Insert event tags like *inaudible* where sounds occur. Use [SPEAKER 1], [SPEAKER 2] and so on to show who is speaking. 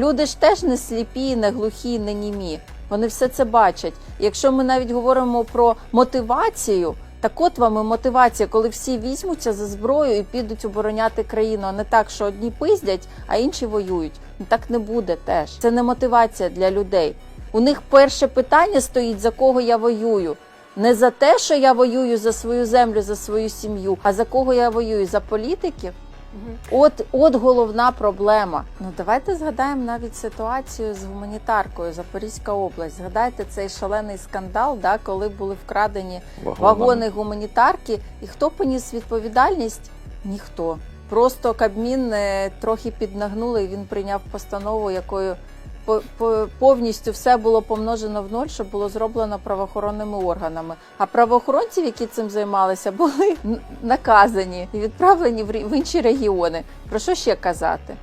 [SPEAKER 1] люди ж теж не сліпі, не глухі, не німі. Вони все це бачать. Якщо ми навіть говоримо про мотивацію, так от вам і мотивація, коли всі візьмуться за зброю і підуть обороняти країну, а не так, що одні пиздять, а інші воюють. Ну так не буде теж. Це не мотивація для людей. У них перше питання стоїть за кого я воюю. Не за те, що я воюю за свою землю, за свою сім'ю, а за кого я воюю? За політиків. От, от головна проблема. Ну давайте згадаємо навіть ситуацію з гуманітаркою Запорізька область. Згадайте цей шалений скандал, да, коли були вкрадені
[SPEAKER 2] Вагонами.
[SPEAKER 1] вагони гуманітарки. І хто поніс відповідальність? Ніхто. Просто Кабмін е, трохи піднагнули, і він прийняв постанову, якою повністю все було помножено в ноль, що було зроблено правоохоронними органами. А правоохоронців, які цим займалися, *laughs* були наказані і відправлені в інші регіони. Про що ще казати?